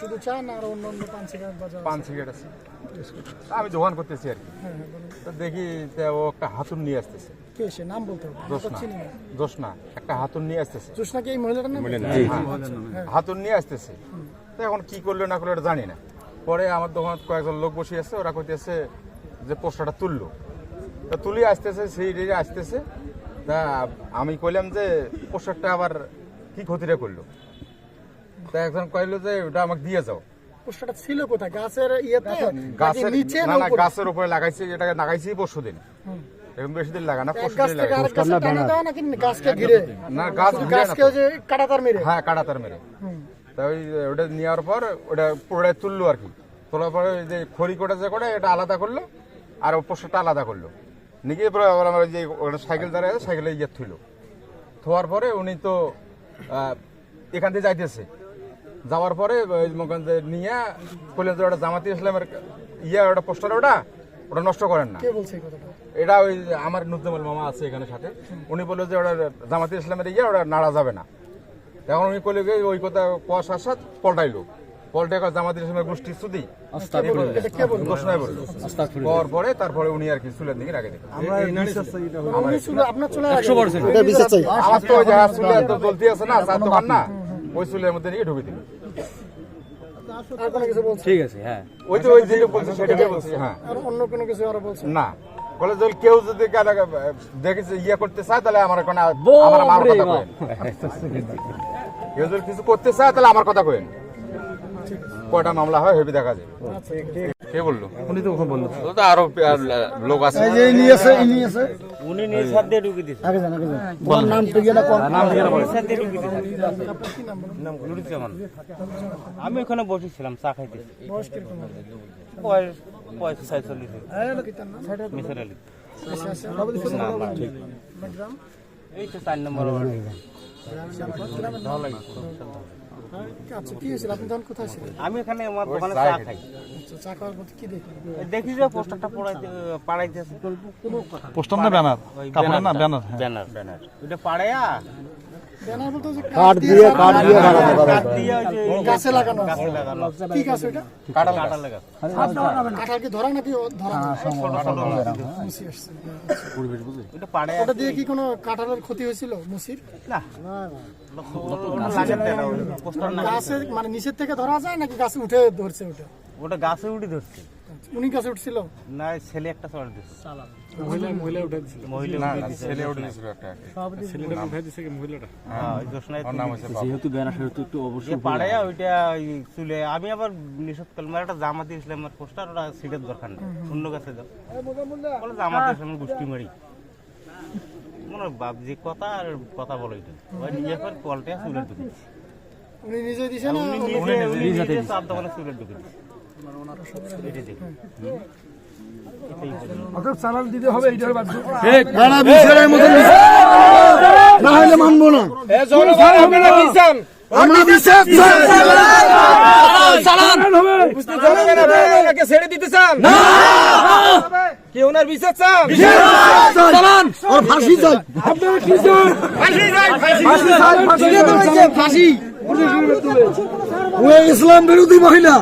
শুধু চা না আর অন্য অন্য পান সিগারেট বাজার পান সিগারেট আছে। আমি দোকান করতেছি আর কি। হ্যাঁ হ্যাঁ তো দেখি ও একটা হাতুন নিয়ে আসতেছে। কে সে? নাম বলতে হবে। জোসনা জোসনা একটা হাতুন নিয়ে আসতেছে। জোসনা কি এই মহিলাটার নাম? হাতুন নিয়ে আসতেছে। তো এখন কি করল না করল এটা জানি না। পরে আমার দোকান কয়েকজন লোক বসে আছে ওরা কইতেছে যে পোস্টারটা তুললো। তা তুলি আসতেছে সেই রেটে আসতেছে। তা আমি কইলাম যে পোস্টারটা আবার কি ক্ষতিটা করল? তা একজন কইলো যে ওটা আমাকে দিয়ে যাও। পোস্টারটা ছিল কোথায়? গাছের ইয়েতে? গাছের নিচে না না না গাছের উপরে লাগাইছি এটাকে লাগাইছি পরশু দিন এখন বেশি দিন আরেক গাছে টানা নাকি গাছকে ঘিরে? না গাছ গাছকে ওই যে কাটাতার মেরে? হ্যাঁ কাটাতার মেরে। তা ওই ওটা নেওয়ার পর ওটা পুরোটাই তুললো আর কি। তোলার পরে ওই যে খড়ি কোটা যে করে এটা আলাদা করল আর ও পোস্টারটা আলাদা করল। নিয়ে পরে আবার আমার ওই যে সাইকেল দাঁড়ায় আছে, সাইকেলে ইয়ে থুইলো। থোয়ার পরে উনি তো আহ, এখান থেকে যাইতেছে। যাওয়ার পরে নিয়ে বললেন ওটা জামাতি ইসলামের ইয়ে ওটা পোস্টার ওটা ওটা নষ্ট করেন না। কে বলছে এই কথাটা? এটা ওই আমার নুজ্জামুল মামা আছে এখানে সাথে। উনি বলল যে ওটা জামাতে ইসলামের ইয়ে ওটা নাড়া যাবে না। এখন উনি কইলে গিয়ে ওই কথা কুয়াশ আসাদ পল্টাইলো। পল্টাই জামাতে ইসলামের গোষ্ঠী সুদি। ঘোষণায় বলল। পর পরে তারপরে উনি আর কি চুলের দিকে রাখে আমার তো ওই যে চুলে তো আছে না চার দোকান না। ওই চুলের মধ্যে নিয়ে ঢুকে দিল আর কোনো কিছু বলছে ঠিক আছে হ্যাঁ। ওই তো ওই যেটা বলছে সেটাকে বলছি হ্যাঁ। আর অন্য কোনো কিছু আরও বলছে? না বলে যদি কেউ যদি দেখেছে ইয়ে করতে চায় তাহলে আমার কোনো আমার আমার কথা কয়েন কেউ যদি কিছু করতে চায় তাহলে আমার কথা কয়েন কয়টা মামলা হয় হেবি দেখা যায়। কে বলল? উনি তো ওখানে বলল তো আরও আর লোক আছে। উনি নিজ হাত দিয়ে ঢুকে দিয়েছে নাম ঠিকানা কোন? নিজ হাত দিয়ে ঢুকে দিয়েছে নুরুজ্জামান। আমি ওখানে বসেছিলাম চা খাইতেছি। বয়স কীরকম বয়স বয়স ছয়চল্লিশ কি তার নাম মিসের আলী? এই তো চার নম্বর ওয়ার্ড। আচ্ছা কি হয়েছিল? আপনি তখন কোথায় ছিলেন? আমি এখানে আমার দোকানে চা খাই। আচ্ছা চা খাওয়ার পর কি দেখলেন? দেখি যে পোস্টারটা পড়াইতে পাড়াইতেছে। পোস্টার না ব্যানার? না ব্যানার? হ্যাঁ। Banner banner. ওটা পাড়াইয়া ব্যানার বলতে যে কাঠ দিয়ে কাঠ দিয়ে কাঠ দিয়ে ওই যে গাছে লাগানো আছে। কি গাছ ওইটা? কাঁঠাল কাঁঠাল লাগা কাঁঠাল কি ধরা নাকি ধরা মুসি আসছে। ওটা পাড়াইয়া ওটা দিয়ে কি কোনো কাঁঠালের ক্ষতি হয়েছিল মুসির? না। না, মানে নিচের থেকে ধরা যায় নাকি গাছে উঠে ধরছে ওটা? ওটা গাছে উঠে ধরছে। উনি গাছে উঠছিল? না ছেলে একটা চড় দিচ্ছে মহিলা মহিলা উঠে দিছিল মহিলা না ছেলে উঠে একটা ছেলেটা উঠে দিছে কি মহিলাটা? হ্যাঁ ওই। যেহেতু সেহেতু একটু অবশ্যই ওইটা চুলে আমি আবার নিষেধ করলাম একটা জামাতি ইসলামের পোস্টার ওটা সিটের দরকার নেই। অন্য কাছে দাও। বলে জামাতি ইসলামের গোষ্ঠী মারি। মনে হয় বাপ যে কথা আর কথা বলো এটা ওই করে কলটা চুলের ঢুকে দিচ্ছে উনি নিজে দিছে না উনি নিজে উনি নিজে চার দোকানে চুলের ঢুকে দিচ্ছে এটা দেখুন না হলে মানবো না। আমরা বিশ্বাস ছেড়ে দিতে চান? কি ওনার বিচার চান? চালান ওর ফাঁসি চাই। ফাঁসি ফাঁসি। ফাঁসি ও ইসলাম বিরোধী মহিলা।